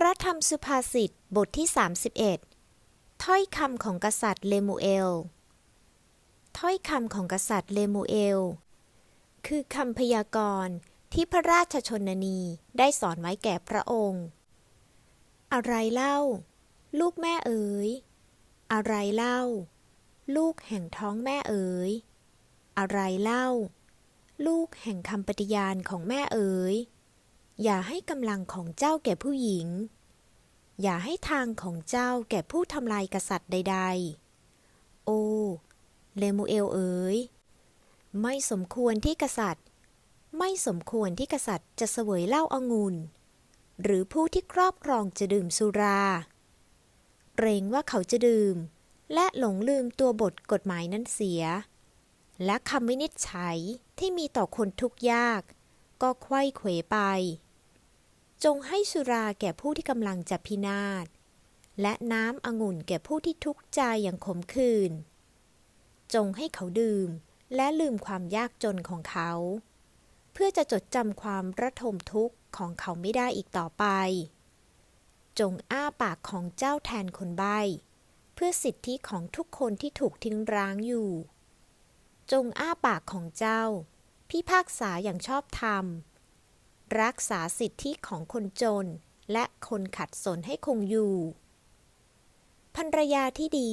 พระธรรมสุภาษิตบทที่ 31 ถ้อยคำของกษัตริย์เลมูเอล ถ้อยคำของกษัตริย์เลมูเอล คือคำพยากรณ์ที่พระราชชนนีได้สอนไว้แก่พระองค์ อะไรเล่า ลูกแม่เอ๋ย อะไรเล่า ลูกแห่งท้องแม่เอ๋ย อะไรเล่า ลูกแห่งคำปฏิญาณของแม่เอ๋ย อย่าให้กำลังของเจ้าแก่ผู้หญิง อย่าให้ทางของเจ้าแก่ผู้ทำลายกษัตริย์ใด ๆ โอ เลมูเอลเอ๋ย ไม่สมควรที่กษัตริย์ ไม่สมควรที่กษัตริย์จะเสวยเหล้าอางุ่น หรือผู้ที่ครอบครองจะดื่มสุรา เกรงว่าเขาจะดื่ม และหลงลืมตัวบทกฎหมายนั้นเสีย และคำวินิจฉัยที่มีต่อคนทุกยากก็ไขว้เขวไป จงให้สุราแก่ผู้ที่กำลังจะพินาศ และน้ำองุ่นแก่ผู้ที่ทุกข์ใจอย่างขมขื่น จงให้เขาดื่มและลืมความยากจนของเขา เพื่อจะจดจำความระทมทุกข์ของเขาไม่ได้อีกต่อไป จงอ้าปากของเจ้าแทนคนใบ้เพื่อสิทธิของทุกคนที่ถูกทิ้งร้างอยู่ จงอ้าปากของเจ้า พิพากษาอย่างชอบธรรม รักษาสิทธิของคนจน และคนขัดสนให้คงอยู่ภรรยาที่ดี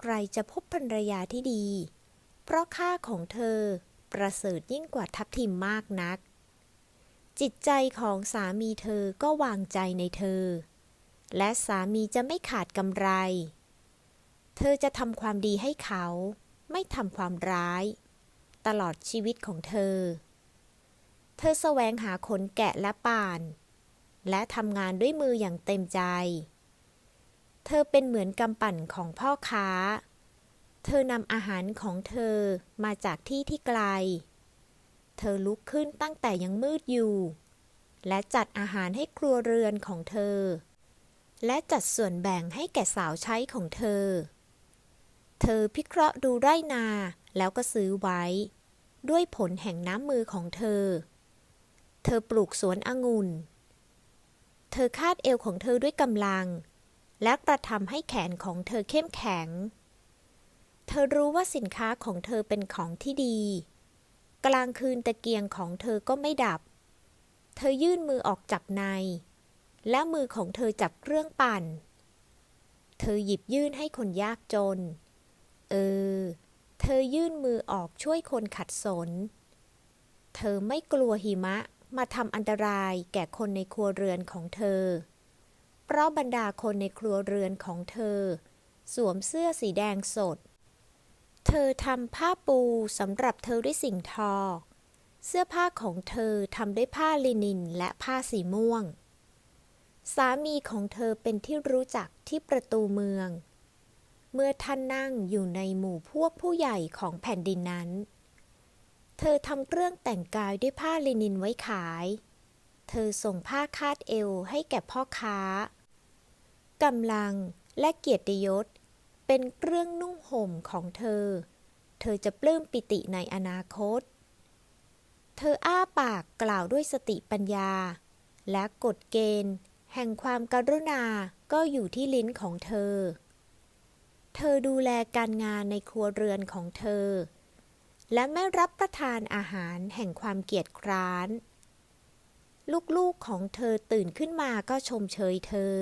ใครจะพบภรรยาที่ดี เพราะค่าของเธอประเสริฐยิ่งกว่าทับทิมมากนัก จิตใจของสามีเธอก็วางใจในเธอ และสามีจะไม่ขาดกำไร เธอจะทำความดีให้เขา ไม่ทำความร้าย ตลอดชีวิตของเธอ เธอแสวงหาขนแกะและป่าน และทำงานด้วยมืออย่างเต็มใจ เธอเป็นเหมือนกำปั่นของพ่อค้า เธอนำอาหารของเธอมาจากที่ที่ไกล เธอลุกขึ้นตั้งแต่ยังมืดอยู่ และจัดอาหารให้ครัวเรือนของเธอ และจัดส่วนแบ่งให้แก่สาวใช้ของเธอ เธอพิเคราะห์ดูไร่นาแล้วก็ซื้อไว้ด้วยผลแห่งน้ำมือของเธอ เธอปลูกสวนองุ่น เธอคาดเอวของเธอด้วยกำลัง และกระทำให้แขนของเธอเข้มแข็ง เธอรู้ว่าสินค้าของเธอเป็นของที่ดี กลางคืนตะเกียงของเธอก็ไม่ดับ เธอยื่นมือออกจับใน และมือของเธอจับเครื่องปั่น เธอหยิบยื่นให้คนยากจน เออ เธอยื่นมือออกช่วยคนขัดสนเธอไม่กลัวหิมะ มาทำอันตรายแก่คนในครัวเรือนของเธอ เพราะบรรดาคนในครัวเรือนของเธอ สวมเสื้อสีแดงสด เธอทำผ้าปูสำหรับเธอด้วยสิ่งทอ เสื้อผ้าของเธอทำด้วยผ้าลินินและผ้าสีม่วง สามีของเธอเป็นที่รู้จักที่ประตูเมือง เมื่อท่านนั่งอยู่ในหมู่พวกผู้ใหญ่ของแผ่นดินนั้น เธอทำเครื่องแต่งกายด้วยผ้าลินินไว้ขาย เธอส่งผ้าคาดเอวให้แก่พ่อค้ากำลังและเกียรติยศ เป็นเครื่องนุ่งห่มของเธอ เธอจะปลื้มปิติในอนาคต เธออ้าปากกล่าวด้วยสติปัญญา และกฎเกณฑ์ แห่งความกรุณาก็อยู่ที่ลิ้นของเธอ เธอดูแลการงานในครัวเรือนของเธอ และไม่รับประทานอาหารแห่งความเกียจคร้าน ลูกๆของเธอตื่นขึ้นมาก็ชมเชยเธอ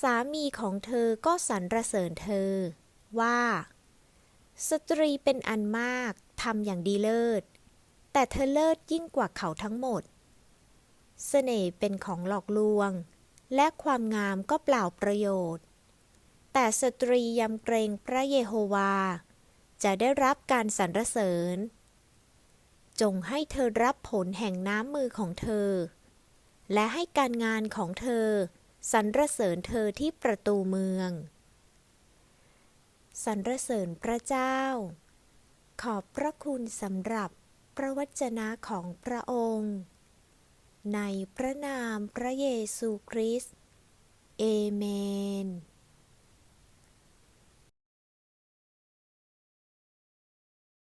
สามีของเธอก็สรรเสริญเธอ ว่า สตรีเป็นอันมากทำอย่างดีเลิศ แต่เธอเลิศยิ่งกว่าเขาทั้งหมดเสน่ห์เป็นของหลอกลวง และความงามก็เปล่าประโยชน์ แต่สตรียำเกรงพระเยโฮวา จะได้รับการสรรเสริญ จงให้เธอรับผลแห่งน้ำมือของเธอ และให้การงานของเธอสรรเสริญเธอที่ประตูเมืองสรรเสริญพระเจ้า ขอบพระคุณสำหรับพระวจนะของพระองค์ ในพระนามพระเยซูคริสต์เอเมน